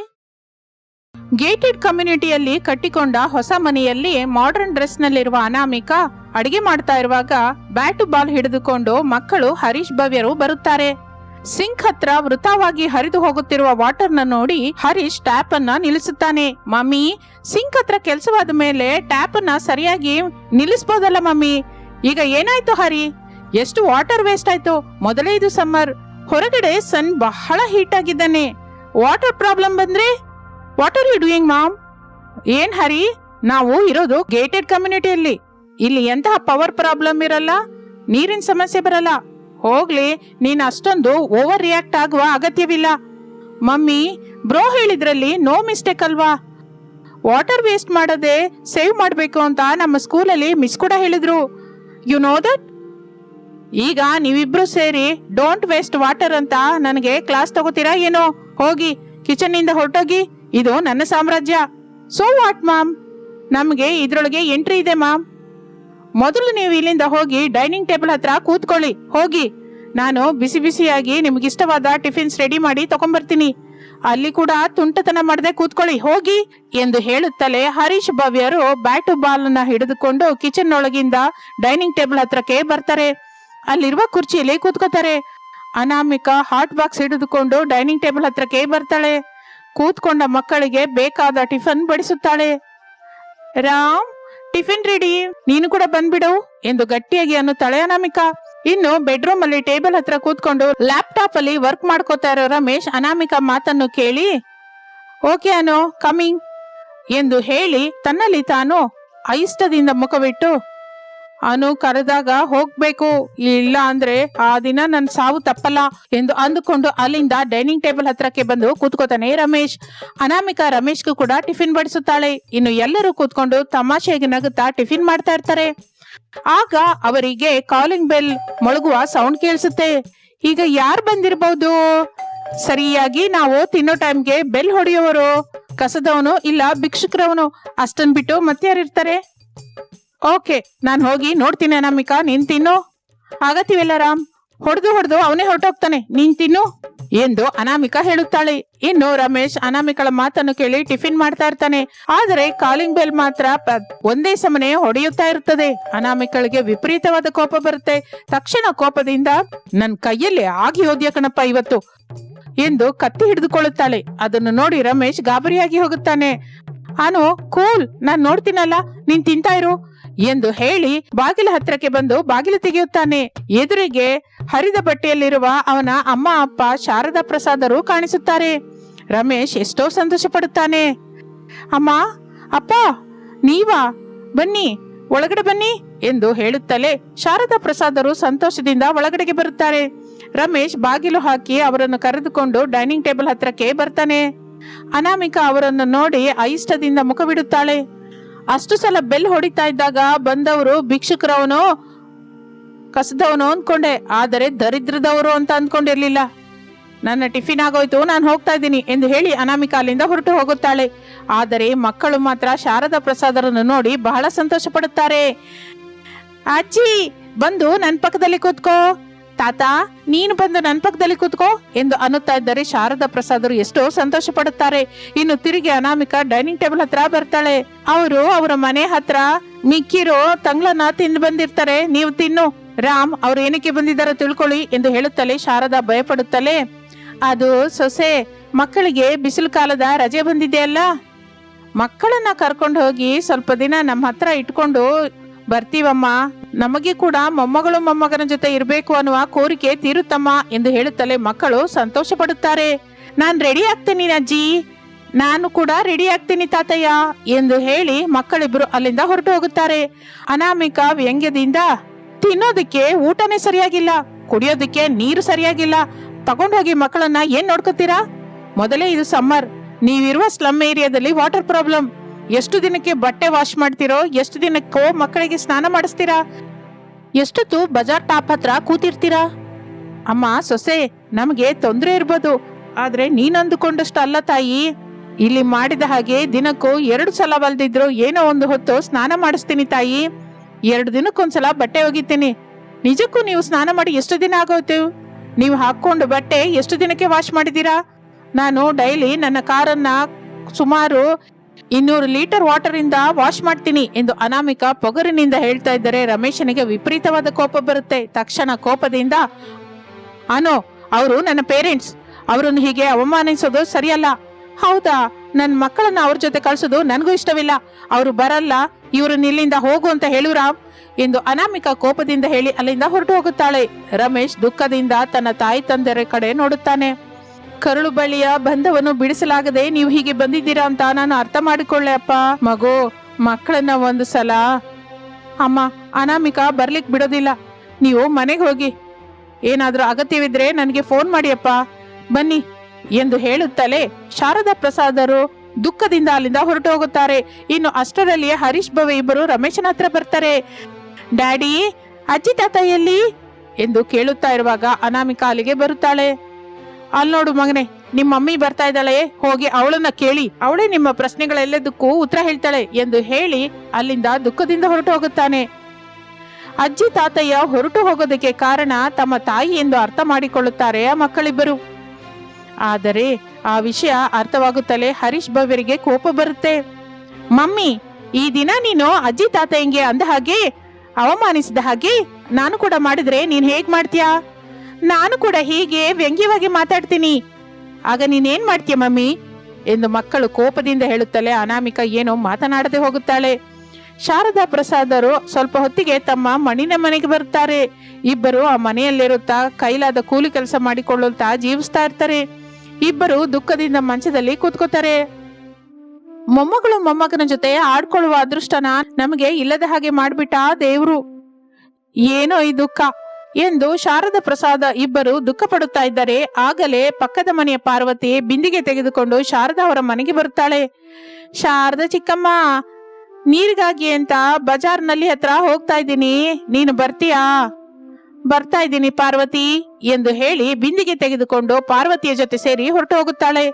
ಗೇಟೆಡ್ ಕಮ್ಯುನಿಟಿಯಲ್ಲಿ ಕಟ್ಟಿಕೊಂಡ ಹೊಸ ಮನೆಯಲ್ಲಿ ಮಾಡರ್ನ್ ಡ್ರೆಸ್ ನಲ್ಲಿರುವ ಅನಾಮಿಕ ಅಡಿಗೆ ಮಾಡ್ತಾ ಇರುವಾಗ ಬ್ಯಾಟು ಬಾಲ್ ಹಿಡಿದುಕೊಂಡು ಮಕ್ಕಳು ಹರೀಶ್ ಭವ್ಯರು ಬರುತ್ತಾರೆ. ಸಿಂಕ್ ಹತ್ರ ವೃತವಾಗಿ ಹರಿದು ಹೋಗುತ್ತಿರುವ ವಾಟರ್ನ ನೋಡಿ ಹರೀಶ್ ಟ್ಯಾಪ್ ಅನ್ನ ನಿಲ್ಲಿಸುತ್ತಾನೆ. ಮಮ್ಮಿ ಸಿಂಕ್ ಹತ್ರ ಕೆಲಸವಾದ ಮೇಲೆ ಟ್ಯಾಪ್ ಅನ್ನ ಸರಿಯಾಗಿ ನಿಲ್ಲಿಸಬಹುದಲ್ಲ ಮಮ್ಮಿ? ಈಗ ಏನಾಯ್ತು ಹರಿ? ಎಷ್ಟು ವಾಟರ್ ವೇಸ್ಟ್ ಆಯ್ತು? ಮೊದಲೇ ಇದು ಸಮ್ಮರ್. ಹೊರಗಡೆ ಸನ್ ಬಹಳ ಹೀಟ್ ಆಗಿದ್ದಾನೆ. ವಾಟರ್ ಪ್ರಾಬ್ಲಮ್ ಬಂದ್ರೆ? What are you doing mom? ಏನ್ ಹರಿ? ನಾವು ಇರೋದು ಗೇಟೆಡ್ ಕಮ್ಯುನಿಟಿಯಲ್ಲಿ. ಇಲ್ಲಿ ಎಂತಹ ಪವರ್ ಪ್ರಾಬ್ಲಮ್ ಇರಲ್ಲ? ನೀರಿನ ಸಮಸ್ಯೆ ಬರಲ್ಲ. ಹೋಗ್ಲಿ, ನೀನು ಅಷ್ಟೊಂದು ಓವರ್ ರಿಯಾಕ್ಟ್ ಆಗುವ ಅಗತ್ಯವಿಲ್ಲ. ಮಮ್ಮಿ ಬ್ರೋ ಹೇಳಿದ್ರಲ್ಲಿ ನೋ ಮಿಸ್ಟೇಕ್ ಅಲ್ವಾ? ವಾಟರ್ ವೇಸ್ಟ್ ಮಾಡದೆ ಸೇವ್ ಮಾಡಬೇಕು ಅಂತ ನಮ್ಮ ಸ್ಕೂಲಲ್ಲಿ ಮಿಸ್ ಕೂಡ ಹೇಳಿದ್ರು. ಯು ನೋ ದಟ್ ಈಗ ನೀವಿಬ್ರು ಸೇರಿ ಡೋಂಟ್ ವೇಸ್ಟ್ ವಾಟರ್ ಅಂತ ನನಗೆ ಕ್ಲಾಸ್ ತಗೋತೀರಾ ಏನೋ? ಹೋಗಿ ಕಿಚನ್ನಿಂದ ಹೊರಟೋಗಿ, ಇದು ನನ್ನ ಸಾಮ್ರಾಜ್ಯ. ಸೋ ವಾಟ್ ಮಾಮ್ ನಮಗೆ ಇದರೊಳಗೆ ಎಂಟ್ರಿ ಇದೆ ಮಾಮ್ ಮೊದಲು ನೀವು ಇಲ್ಲಿಂದ ಹೋಗಿ ಡೈನಿಂಗ್ ಟೇಬಲ್ ಹತ್ರ ಕೂತ್ಕೊಳ್ಳಿ. ಹೋಗಿ. ನಾನು ಬಿಸಿ ಬಿಸಿಯಾಗಿ ನಿಮ್ಗೆ ಇಷ್ಟವಾದ ಟಿಫಿನ್ಸ್ ರೆಡಿ ಮಾಡಿ ತಗೊಂಡ್ಬರ್ತೀನಿ ಅಲ್ಲಿ ಕೂಡ ತುಂಟತನ ಮಾಡದೆ ಕೂತ್ಕೊಳ್ಳಿ. ಹೋಗಿ. ಎಂದು ಹೇಳುತ್ತಲೇ ಹರೀಶ್ ಭವ್ಯರು ಬ್ಯಾಟು ಬಾಲ್ನ ಹಿಡಿದುಕೊಂಡು ಕಿಚನ್ ಒಳಗಿಂದ ಡೈನಿಂಗ್ ಟೇಬಲ್ ಹತ್ರಕ್ಕೆ ಬರ್ತಾರೆ. ಅಲ್ಲಿರುವ ಕುರ್ಚಿಯಲ್ಲಿ ಕೂತ್ಕೋತಾರೆ. ಅನಾಮಿಕ ಹಾಟ್ ಬಾಕ್ಸ್ ಹಿಡಿದುಕೊಂಡು ಡೈನಿಂಗ್ ಟೇಬಲ್ ಹತ್ರಕ್ಕೆ ಬರ್ತಾಳೆ. ಕೂತ್ಕೊಂಡ ಮಕ್ಕಳಿಗೆ ಬೇಕಾದ ಟಿಫನ್ ಬಡಿಸುತ್ತಾಳೆ. ರಾಮ್? Tiffin ready? ನೀನು ಕೂಡ ಬಂದ್ಬಿಡು. ಎಂದು ಗಟ್ಟಿಯಾಗಿ ಅನ್ನುತ್ತಾಳೆ ಅನಾಮಿಕಾ. ಇನ್ನು ಬೆಡ್ರೂಮ್ ಅಲ್ಲಿ ಟೇಬಲ್ ಹತ್ರ ಕೂತ್ಕೊಂಡು ಲ್ಯಾಪ್ಟಾಪ್ ಅಲ್ಲಿ ವರ್ಕ್ ಮಾಡ್ಕೋತಾ ಇರೋ ರಮೇಶ್ ಅನಾಮಿಕಾ ಮಾತನ್ನು ಕೇಳಿ, ಓಕೆ ಅನೋ ಕಮಿಂಗ್ ಎಂದು ಹೇಳಿ ತನ್ನಲ್ಲಿ ತಾನು ಅಯಿಷ್ಟದಿಂದ ಮುಖವಿಟ್ಟು ಅನು ಕರೆದಾಗ ಹೋಗ್ಬೇಕು. ಇಲ್ಲ ಅಂದ್ರೆ ಆ ದಿನ ನನ್ ಸಾವು ತಪ್ಪಲ್ಲ ಎಂದು ಅಂದುಕೊಂಡು ಅಲ್ಲಿಂದ ಡೈನಿಂಗ್ ಟೇಬಲ್ ಹತ್ರಕ್ಕೆ ಬಂದು ಕೂತ್ಕೋತಾನೆ ರಮೇಶ್. ಅನಾಮಿಕಾ ರಮೇಶ್ಗೂ ಕೂಡ ಟಿಫಿನ್ ಬಡಿಸುತ್ತಾಳೆ. ಇನ್ನು ಎಲ್ಲರೂ ಕೂತ್ಕೊಂಡು ತಮಾಷೆಗೆ ನಗುತ್ತಾ ಟಿಫಿನ್ ಮಾಡ್ತಾ ಇರ್ತಾರೆ. ಆಗ ಅವರಿಗೆ ಕಾಲಿಂಗ್ ಬೆಲ್ ಮೊಳಗುವ ಸೌಂಡ್ ಕೇಳಿಸುತ್ತೆ. ಈಗ ಯಾರು ಬಂದಿರಬಹುದು ಸರಿಯಾಗಿ ನಾವು ತಿನ್ನೋ ಟೈಮ್ಗೆ ಬೆಲ್ ಹೊಡೆಯುವವರು ಕಸದವನು ಇಲ್ಲ ಭಿಕ್ಷುಕರವನು? ಅಷ್ಟನ್ ಬಿಟ್ಟು ಮತ್ತೆ ಯಾರಿರ್ತಾರೆ ಓಕೆ, ನಾನು ಹೋಗಿ ನೋಡ್ತೀನಿ ಅನಾಮಿಕಾ, ನೀನ್ ತಿನ್ನು. ಆಗತ್ತೀವಿಲ್ಲ ರಾಮ್? ಹೊಡೆದು ಹೊಡೆದು, ಅವನೇ ಹೊರಟೋಗ್ತಾನೆ. ನೀನ್ ತಿನ್ನು ಎಂದು ಅನಾಮಿಕಾ ಹೇಳುತ್ತಾಳೆ. ಇನ್ನು ರಮೇಶ್ ಅನಾಮಿಕಳ ಮಾತನ್ನು ಕೇಳಿ ಟಿಫಿನ್ ಮಾಡ್ತಾ ಇರ್ತಾನೆ. ಆದರೆ ಕಾಲಿಂಗ್ ಬೆಲ್ ಮಾತ್ರ ಒಂದೇ ಸಮನೆ ಹೊಡೆಯುತ್ತಾ ಇರುತ್ತದೆ. ಅನಾಮಿಕಳಿಗೆ ವಿಪರೀತವಾದ ಕೋಪ ಬರುತ್ತೆ. ತಕ್ಷಣ ಕೋಪದಿಂದ, ನನ್ ಕೈಯಲ್ಲಿ ಆಗಿ ಹೋದ್ಯ ಕಣಪ್ಪ ಇವತ್ತು? ಎಂದು ಕತ್ತಿ ಹಿಡಿದುಕೊಳ್ಳುತ್ತಾಳೆ. ಅದನ್ನು ನೋಡಿ ರಮೇಶ್ ಗಾಬರಿಯಾಗಿ ಹೋಗುತ್ತಾನೆ. ಅನು, ಕೂಲ್, ನಾನ್ ನೋಡ್ತೀನಲ್ಲ, ನೀನ್ ತಿಂತಾ ಇರು. ಎಂದು ಹೇಳಿ ಬಾಗಿಲ ಹತ್ರಕ್ಕೆ ಬಂದು ಬಾಗಿಲು ತೆಗೆಯುತ್ತಾನೆ. ಎದುರಿಗೆ ಹರಿದ ಬಟ್ಟೆಯಲ್ಲಿರುವ ಅವನ ಅಮ್ಮ, ಅಪ್ಪ, ಶಾರದಾ ಪ್ರಸಾದರು ಕಾಣಿಸುತ್ತಾರೆ. ರಮೇಶ್ ಎಷ್ಟೋ ಸಂತೋಷ ಪಡುತ್ತಾನೆ ಅಮ್ಮ, ಅಪ್ಪ, ನೀವಾ? ಬನ್ನಿ, ಒಳಗಡೆ ಬನ್ನಿ ಎಂದು ಹೇಳುತ್ತಲೇ ಶಾರದಾ ಪ್ರಸಾದರು ಸಂತೋಷದಿಂದ ಒಳಗಡೆಗೆ ಬರುತ್ತಾರೆ. ರಮೇಶ್ ಬಾಗಿಲು ಹಾಕಿ ಅವರನ್ನು ಕರೆದುಕೊಂಡು ಡೈನಿಂಗ್ ಟೇಬಲ್ ಹತ್ರಕ್ಕೆ ಬರ್ತಾನೆ. ಅನಾಮಿಕಾ ಅವರನ್ನು ನೋಡಿ అయిಷ್ಟದಿಂದ ಮುಖವಿಡುತ್ತಾಳೆ. ಅಷ್ಟು ಸಲ ಬೆಲ್ ಹೊಡಿತಾ ಇದ್ದಾಗ ಬಂದವರು ಭಿಕ್ಷುಕರವನು, ಕಸದವನು ಅಂದ್ಕೊಂಡೆ. ಆದರೆ ದರಿದ್ರದವರು ಅಂತ ಅಂದ್ಕೊಂಡಿರ್ಲಿಲ್ಲ. ನನ್ನ ಟಿಫಿನ್ ಆಗೋಯ್ತು, ನಾನು ಹೋಗ್ತಾ ಇದ್ದೀನಿ ಎಂದು ಹೇಳಿ ಅನಾಮಿಕಾ ಅಲ್ಲಿಂದ ಹೊರಟು ಹೋಗುತ್ತಾಳೆ. ಆದರೆ ಮಕ್ಕಳು ಮಾತ್ರ ಶಾರದಾ ಪ್ರಸಾದರನ್ನು ನೋಡಿ ಬಹಳ ಸಂತೋಷ ಪಡುತ್ತಾರೆ ಅಜ್ಜಿ, ಬಂದು ನನ್ನ ಪಕ್ಕದಲ್ಲಿ ಕೂತ್ಕೋ. ತಾತ, ನೀನು ಬಂದು ನನ್ನ ಪಕ್ಕದಲ್ಲಿ ಕೂತ್ಕೋ ಎಂದು ಅನ್ನುತ್ತಾ ಇದ್ದರೆ ಶಾರದಾ ಪ್ರಸಾದರು ಎಷ್ಟೋ ಸಂತೋಷ ಪಡುತ್ತಾರೆ ಇನ್ನು ತಿರುಗಿ ಅನಾಮಿಕ ಡೈನಿಂಗ್ ಟೇಬಲ್ ಹತ್ರ ಬರ್ತಾಳೆ. ಅವರು ಅವರ ಮನೆ ಹತ್ರ, ಮಿಕ್ಕಿರೋ ತಂಗ್ಳನ್ನ ತಿಂದು ಬಂದಿರ್ತಾರೆ, ನೀವು ತಿನ್ನು. ರಾಮ್, ಅವ್ರು ಏನಕ್ಕೆ ಬಂದಿದ್ದಾರೋ ತಿಳ್ಕೊಳ್ಳಿ ಎಂದು ಹೇಳುತ್ತಲೇ ಶಾರದಾ ಭಯಪಡುತ್ತಲೇ, ಅದು ಸೊಸೆ, ಮಕ್ಕಳಿಗೆ ಬಿಸಿಲು ಕಾಲದ ರಜೆ ಬಂದಿದೆಯಲ್ಲ. ಮಕ್ಕಳನ್ನ ಕರ್ಕೊಂಡು ಹೋಗಿ ಸ್ವಲ್ಪ ದಿನ ನಮ್ಮ ಹತ್ರ ಇಟ್ಕೊಂಡು ಬರ್ತೀವಮ್ಮ? ನಮಗೆ ಕೂಡ ಮೊಮ್ಮಗಳು ಮೊಮ್ಮಗನ ಜೊತೆ ಇರಬೇಕು ಅನ್ನುವ ಕೋರಿಕೆ ತೀರುತ್ತಮ್ಮ ಎಂದು ಹೇಳುತ್ತಲೇ ಮಕ್ಕಳು ಸಂತೋಷ ಪಡುತ್ತಾರೆ ನಾನ್ ರೆಡಿ ಆಗ್ತೀನಿ ಅಜ್ಜಿ. ನಾನು ಕೂಡ ರೆಡಿ ಆಗ್ತೀನಿ ತಾತಯ್ಯ ಎಂದು ಹೇಳಿ ಮಕ್ಕಳಿಬ್ರು ಅಲ್ಲಿಂದ ಹೊರಟು ಹೋಗುತ್ತಾರೆ. ಅನಾಮಿಕ ವ್ಯಂಗ್ಯದಿಂದ, ತಿನ್ನೋದಕ್ಕೆ ಊಟನೇ ಸರಿಯಾಗಿಲ್ಲ, ಕುಡಿಯೋದಕ್ಕೆ ನೀರು ಸರಿಯಾಗಿಲ್ಲ ತಗೊಂಡೋಗಿ ಮಕ್ಕಳನ್ನ ಏನ್ ನೋಡ್ಕೋತೀರಾ? ಮೊದಲೇ ಇದು ಸಮ್ಮರ್, ನೀವಿರುವ ಸ್ಲಮ್ ಏರಿಯಾದಲ್ಲಿ ವಾಟರ್ ಪ್ರಾಬ್ಲಮ್. ಎಷ್ಟು ದಿನಕ್ಕೆ ಬಟ್ಟೆ ವಾಶ್ ಮಾಡ್ತಿರೋ, ಎಷ್ಟು ದಿನಕ್ಕೋ ಮಕ್ಕಳಿಗೆ ಸ್ನಾನ ಮಾಡಿಸ್ತೀರಾ? ಎಷ್ಟೊತ್ತು ಬಜಾರ್ ಟಾಪ್ ಹತ್ರ ಕೂತಿರ್ತೀರಾ? ಅಮ್ಮ, ಸೊಸೆ, ನಮಗೆ ತೊಂದರೆ ಇರ್ಬೋದು. ಆದ್ರೆ ನೀನ್ ಅಂದುಕೊಂಡಷ್ಟು ಅಲ್ಲ ತಾಯಿ. ಇಲ್ಲಿ ಮಾಡಿದ ಹಾಗೆ ದಿನಕ್ಕೂ ಎರಡು ಸಲ ಬಲ್ದಿದ್ರು ಏನೋ ಒಂದು ಹೊತ್ತು ಸ್ನಾನ ಮಾಡಿಸ್ತೀನಿ ತಾಯಿ. ಎರಡು ದಿನಕ್ಕೊಂದ್ಸಲ ಬಟ್ಟೆ ಒಗಿತೀನಿ. ನಿಜಕ್ಕೂ ನೀವು ಸ್ನಾನ ಮಾಡಿ ಎಷ್ಟು ದಿನ ಆಗೋಯ್ತು? ನೀವು ಹಾಕೊಂಡು ಬಟ್ಟೆ ಎಷ್ಟು ದಿನಕ್ಕೆ ವಾಶ್ ಮಾಡಿದ್ದೀರಾ? ನಾನು ಡೈಲಿ ನನ್ನ ಕಾರನ್ನ ಸುಮಾರು ಇನ್ನೂರು ಲೀಟರ್ ವಾಟರ್ ಇಂದ ವಾಶ್ ಮಾಡ್ತೀನಿ ಎಂದು ಅನಾಮಿಕ ಪೊಗರಿನಿಂದ ಹೇಳ್ತಾ ಇದ್ದರೆ ರಮೇಶನಿಗೆ ವಿಪರೀತವಾದ ಕೋಪ ಬರುತ್ತೆ. ತಕ್ಷಣ ಕೋಪದಿಂದ, ಅನೋ, ಅವರು ನನ್ನ ಪೇರೆಂಟ್ಸ್ ಅವರನ್ನು ಹೀಗೆ ಅವಮಾನಿಸೋದು ಸರಿಯಲ್ಲ. ಹೌದಾ? ನನ್ನ ಮಕ್ಕಳನ್ನ ಅವ್ರ ಜೊತೆ ಕಳ್ಸೋದು ನನಗೂ ಇಷ್ಟವಿಲ್ಲ. ಅವರು ಬರಲ್ಲ ಇವ್ರನ್ನ ಇಲ್ಲಿಂದ ಹೋಗು ಅಂತ ಹೇಳು ಎಂದು ಅನಾಮಿಕ ಕೋಪದಿಂದ ಹೇಳಿ ಅಲ್ಲಿಂದ ಹೊರಟು ಹೋಗುತ್ತಾಳೆ. ರಮೇಶ್ ದುಃಖದಿಂದ ತನ್ನ ತಾಯಿ ತಂದೆರ ಕಡೆ ನೋಡುತ್ತಾನೆ. ಕರುಳು ಬಳಿಯ ಬಂಧವನ್ನು ಬಿಡಿಸಲಾಗದೆ ನೀವು ಹೀಗೆ ಬಂದಿದ್ದೀರಾ ಅಂತ ನಾನು ಅರ್ಥ ಮಾಡಿಕೊಳ್ಳೆ ಅಪ್ಪ. ಮಗು, ಮಕ್ಕಳನ್ನ ಒಂದು ಸಲ ಅಮ್ಮ, ಅನಾಮಿಕ ಬರ್ಲಿಕ್ ಬಿಡೋದಿಲ್ಲ. ನೀವು ಮನೆಗೆ ಹೋಗಿ. ಏನಾದರೂ ಅಗತ್ಯವಿದ್ರೆ ನನಗೆ ಫೋನ್ ಮಾಡಿಯಪ್ಪ ಬನ್ನಿ ಎಂದು ಹೇಳುತ್ತಲೇ ಶಾರದಾ ಪ್ರಸಾದರು ದುಃಖದಿಂದ ಅಲ್ಲಿಂದ ಹೊರಟು ಹೋಗುತ್ತಾರೆ. ಇನ್ನು ಅಷ್ಟರಲ್ಲಿಯೇ ಹರೀಶ್ ಭವೆ ಇಬ್ಬರು ರಮೇಶನ ಹತ್ರ ಬರ್ತಾರೆ. ಡ್ಯಾಡಿ, ಅಜ್ಜಿ ತಾತ ಎಲ್ಲಿ ಎಂದು ಕೇಳುತ್ತಾ ಇರುವಾಗ ಅನಾಮಿಕಾ ಅಲ್ಲಿಗೆ ಬರುತ್ತಾಳೆ. ಅಲ್ಲಿ ನೋಡು ಮಗನೆ ನಿಮ್ಮ ಮಮ್ಮಿ ಬರ್ತಾ ಇದ್ದಾಳೆ, ಹೋಗಿ ಅವಳನ್ನ ಕೇಳಿ. ಅವಳೇ ನಿಮ್ಮ ಪ್ರಶ್ನೆಗಳೆಲ್ಲದಕ್ಕೂ ಉತ್ತರ ಹೇಳ್ತಾಳೆ ಎಂದು ಹೇಳಿ ಅಲ್ಲಿಂದ ದುಃಖದಿಂದ ಹೊರಟು ಹೋಗುತ್ತಾನೆ. ಅಜ್ಜಿ ತಾತಯ್ಯ ಹೊರಟು ಹೋಗೋದಕ್ಕೆ ಕಾರಣ ತಮ್ಮ ತಾಯಿ ಎಂದು ಅರ್ಥ ಮಾಡಿಕೊಳ್ಳುತ್ತಾರೆ ಆ ಮಕ್ಕಳಿಬ್ಬರು. ಆದರೆ ಆ ವಿಷಯ ಅರ್ಥವಾಗುತ್ತಲೇ ಹರೀಶ್ ಭವ್ಯರಿಗೆ ಕೋಪ ಬರುತ್ತೆ. ಮಮ್ಮಿ, ಈ ದಿನ ನೀನು ಅಜ್ಜಿ ತಾತಯ್ಯಂಗೆ ಅಂದ ಹಾಗೆ ಅವಮಾನಿಸಿದ ಹಾಗೆ ನಾನು ಕೂಡ ಮಾಡಿದ್ರೆ ನೀನ್ ಹೇಗ್ ಮಾಡ್ತೀಯಾ? ನಾನು ಕೂಡ ಹೀಗೆ ವ್ಯಂಗ್ಯವಾಗಿ ಮಾತಾಡ್ತೀನಿ. ಆಗ ನೀನೇನ್ ಮಾಡ್ತೀಯ ಮಮ್ಮಿ? ಎಂದು ಮಕ್ಕಳು ಕೋಪದಿಂದ ಹೇಳುತ್ತಲೇ ಅನಾಮಿಕ ಏನೋ ಮಾತನಾಡದೆ ಹೋಗುತ್ತಾಳೆ. ಶಾರದಾ ಪ್ರಸಾದರು ಸ್ವಲ್ಪ ಹೊತ್ತಿಗೆ ತಮ್ಮ ಮಣ್ಣಿನ ಮನೆಗೆ ಬರುತ್ತಾರೆ. ಇಬ್ಬರು ಆ ಮನೆಯಲ್ಲಿರುತ್ತಾ ಕೈಲಾದ ಕೂಲಿ ಕೆಲಸ ಮಾಡಿಕೊಳ್ಳುತ್ತಾ ಜೀವಿಸ್ತಾ ಇರ್ತಾರೆ. ಇಬ್ಬರು ದುಃಖದಿಂದ ಮಂಚದಲ್ಲಿ ಕೂತ್ಕೋತಾರೆ. ಮೊಮ್ಮಗಳು ಮೊಮ್ಮಗನ ಜೊತೆ ಆಡ್ಕೊಳ್ಳುವ ಅದೃಷ್ಟನ ನಮಗೆ ಇಲ್ಲದ ಹಾಗೆ ಮಾಡ್ಬಿಟ್ಟ ದೇವ್ರು. ಏನೋ ಈ ದುಃಖ. ಎಂದು ಶಾರದ ಪ್ರಸಾದ ಇಬ್ಬರು ದುಃಖ ಪಡುತ್ತಾ ಇದ್ದಾರೆ. ಆಗಲೇ ಪಕ್ಕದ ಮನೆಯ ಪಾರ್ವತಿ ಬಿಂದಿಗೆ ತೆಗೆದುಕೊಂಡು ಶಾರದಾ ಅವರ ಮನೆಗೆ ಬರುತ್ತಾಳೆ. ಶಾರದ ಚಿಕ್ಕಮ್ಮ, ನೀರಿಗಾಗಿ ಅಂತ ಬಜಾರ್ನಲ್ಲಿ ಹತ್ರ ಹೋಗ್ತಾ ಇದ್ದೀನಿ. ನೀನು ಬರ್ತೀಯಾ? ಬರ್ತಾ ಇದ್ದೀನಿ ಪಾರ್ವತಿ ಎಂದು ಹೇಳಿ ಬಿಂದಿಗೆ ತೆಗೆದುಕೊಂಡು ಪಾರ್ವತಿಯ ಜೊತೆ ಸೇರಿ ಹೊರಟು ಹೋಗುತ್ತಾಳೆ.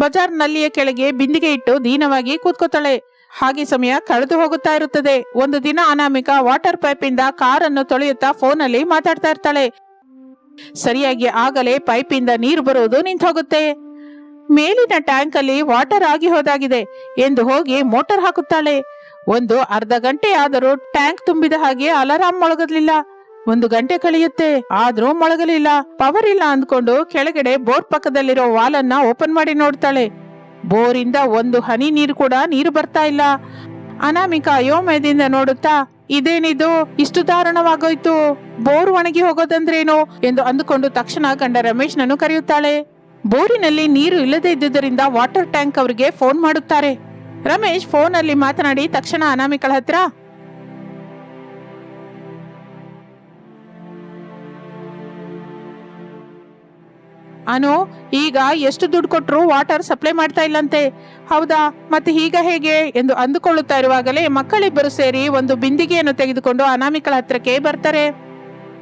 ಬಜಾರ್ ನಲ್ಲಿಯ ಕೆಳಗೆ ಬಿಂದಿಗೆ ಇಟ್ಟು ದೀನವಾಗಿ ಕೂತ್ಕೋತಾಳೆ. ಹಾಗೆ ಸಮಯ ಕಳೆದು ಹೋಗುತ್ತಾ ಇರುತ್ತದೆ. ಒಂದು ದಿನ ಅನಾಮಿಕ ವಾಟರ್ ಪೈಪ್ ಇಂದ ಕಾರನ್ನು ತೊಳೆಯುತ್ತಾ ಫೋನಲ್ಲಿ ಮಾತಾಡ್ತಾ ಇರ್ತಾಳೆ. ಸರಿಯಾಗಿ ಆಗಲೇ ಪೈಪ್ ಇಂದ ನೀರು ಬರುವುದು ನಿಂತು ಹೋಗುತ್ತೆ ಮೇಲಿನ ಟ್ಯಾಂಕ್ ಅಲ್ಲಿ ವಾಟರ್ ಆಗಿ ಹೋದಾಗಿದೆ ಎಂದು ಹೋಗಿ ಮೋಟರ್ ಹಾಕುತ್ತಾಳೆ. ಒಂದು ಅರ್ಧ ಗಂಟೆ ಆದರೂ ಟ್ಯಾಂಕ್ ತುಂಬಿದ ಹಾಗೆ ಅಲಾರಾಮ್ ಮೊಳಗಲಿಲ್ಲ. ಒಂದು ಗಂಟೆ ಕಳೆಯುತ್ತೆ, ಆದ್ರೂ ಮೊಳಗಲಿಲ್ಲ. ಪವರ್ ಇಲ್ಲ ಅಂದ್ಕೊಂಡು ಕೆಳಗಡೆ ಬೋರ್ ಪಕ್ಕದಲ್ಲಿರೋ ವಾಲನ್ನ ಓಪನ್ ಮಾಡಿ ನೋಡ್ತಾಳೆ. ಬೋರಿಂದ ಒಂದು ಹನಿ ನೀರು ಕೂಡ ನೀರು ಬರ್ತಾ ಇಲ್ಲ. ಅನಾಮಿಕ ಅಯೋಮಯದಿಂದ ನೋಡುತ್ತಾ, ಇದೇನಿದು? ಇಷ್ಟು ದಾರುಣವಾಗೋಯ್ತು. ಬೋರ್ ಒಣಗಿ ಹೋಗೋದಂದ್ರೇನು? ಎಂದು ಅಂದುಕೊಂಡು ತಕ್ಷಣ ಗಂಡ ರಮೇಶ್ನನ್ನು ಕರೆಯುತ್ತಾಳೆ. ಬೋರಿನಲ್ಲಿ ನೀರು ಇಲ್ಲದೆ ಇದ್ದುದರಿಂದ ವಾಟರ್ ಟ್ಯಾಂಕ್ ಅವರಿಗೆ ಫೋನ್ ಮಾಡುತ್ತಾರೆ. ರಮೇಶ್ ಫೋನ್ ಅಲ್ಲಿ ಮಾತನಾಡಿ ತಕ್ಷಣ ಅನಾಮಿಕಳ ಹತ್ರ ಅನು, ಈಗ ಎಷ್ಟು ದುಡ್ಡು ಕೊಟ್ಟರು ವಾಟರ್ ಸಪ್ಲೈ ಮಾಡ್ತಾ ಇಲ್ಲಂತೆ. ಹೌದಾ? ಮತ್ತೆ ಈಗ ಹೇಗೆ? ಎಂದು ಅಂದುಕೊಳ್ಳುತ್ತಾ ಇರುವಾಗಲೇ ಮಕ್ಕಳಿಬ್ಬರು ಸೇರಿ ಒಂದು ಬಿಂದಿಗೆಯನ್ನು ತೆಗೆದುಕೊಂಡು ಅನಾಮಿಕಳ ಹತ್ರಕ್ಕೆ ಬರ್ತಾರೆ.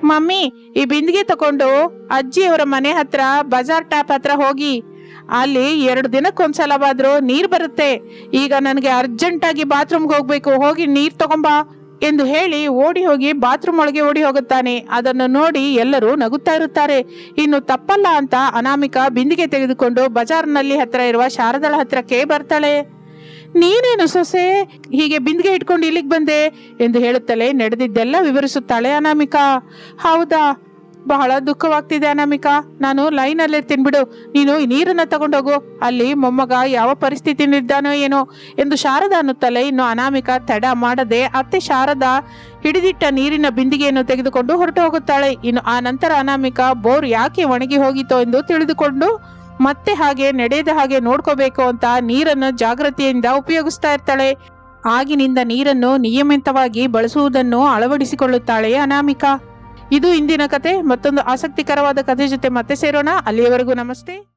ಮಮ್ಮಿ, ಈ ಬಿಂದಿಗೆ ತಕೊಂಡು ಅಜ್ಜಿಯವರ ಮನೆ ಹತ್ರ, ಬಜಾರ್ ಟ್ಯಾಪ್ ಹತ್ರ ಹೋಗಿ. ಅಲ್ಲಿ ಎರಡು ದಿನಕ್ಕೊಂದ್ಸಲವಾದ್ರೂ ನೀರು ಬರುತ್ತೆ. ಈಗ ನನಗೆ ಅರ್ಜೆಂಟ್ ಆಗಿ ಬಾತ್ರೂಮ್ಗೆ ಹೋಗ್ಬೇಕು. ಹೋಗಿ ನೀರು ತಗೊಂಬಾ. ಎಂದು ಹೇಳಿ ಓಡಿ ಹೋಗಿ ಬಾತ್ರೂಮ್ ಒಳಗೆ ಓಡಿ ಹೋಗುತ್ತಾನೆ. ಅದನ್ನು ನೋಡಿ ಎಲ್ಲರೂ ನಗುತ್ತಾ ಇರುತ್ತಾರೆ. ಇನ್ನು ತಪ್ಪಲ್ಲ ಅಂತ ಅನಾಮಿಕ ಬಿಂದಿಗೆ ತೆಗೆದುಕೊಂಡು ಬಜಾರ್ನಲ್ಲಿ ಹತ್ರ ಇರುವ ಶಾರದಳ ಹತ್ರಕ್ಕೆ ಬರ್ತಾಳೆ. ನೀನೇನು ಸೊಸೆ? ಹೀಗೆ ಬಿಂದಿಗೆ ಇಟ್ಕೊಂಡು ಇಲ್ಲಿಗೆ ಬಂದೆ ಎಂದು ಹೇಳುತ್ತಲೇ ನಡೆದಿದ್ದೆಲ್ಲ ವಿವರಿಸುತ್ತಾಳೆ ಅನಾಮಿಕಾ. ಹೌದಾ? ಬಹಳ ದುಃಖವಾಗ್ತಿದೆ ಅನಾಮಿಕಾ. ನಾನು ಲೈನಲ್ಲೇ ತಿನ್ಬಿಡು ನೀನು ನೀರನ್ನ ತಗೊಂಡೋಗು. ಅಲ್ಲಿ ಮೊಮ್ಮಗ ಯಾವ ಪರಿಸ್ಥಿತಿಯಲ್ಲಿದ್ದಾನೋ ಏನೋ ಎಂದು ಶಾರದಾ ಅನ್ನುತ್ತಲೇ ಇನ್ನು ಅನಾಮಿಕಾ ತಡ ಮಾಡದೆ ಅತ್ತೆ ಶಾರದಾ ಹಿಡಿದಿಟ್ಟ ನೀರಿನ ಬಿಂದಿಗೆಯನ್ನು ತೆಗೆದುಕೊಂಡು ಹೊರಟು ಹೋಗುತ್ತಾಳೆ. ಇನ್ನು ಆ ನಂತರ ಅನಾಮಿಕಾ, ಬೋರ್ ಯಾಕೆ ಒಣಗಿ ಹೋಗಿತೋ ಎಂದು ತಿಳಿದುಕೊಂಡು ಮತ್ತೆ ಹಾಗೆ ನಡೆಯದ ಹಾಗೆ ನೋಡ್ಕೋಬೇಕು ಅಂತ ನೀರನ್ನು ಜಾಗೃತಿಯಿಂದ ಉಪಯೋಗಿಸ್ತಾ ಇರ್ತಾಳೆ. ಆಗಿನಿಂದ ನೀರನ್ನು ನಿಯಮಿತವಾಗಿ ಬಳಸುವುದನ್ನು ಅಳವಡಿಸಿಕೊಳ್ಳುತ್ತಾಳೆ ಅನಾಮಿಕಾ. ಇದು ಇಂದಿನ ಕತೆ. ಮತ್ತೊಂದು ಆಸಕ್ತಿಕರವಾದ ಕಥೆ ಜೊತೆ ಮತ್ತೆ ಸೇರೋಣ. ಅಲ್ಲಿಯವರೆಗೂ ನಮಸ್ತೆ.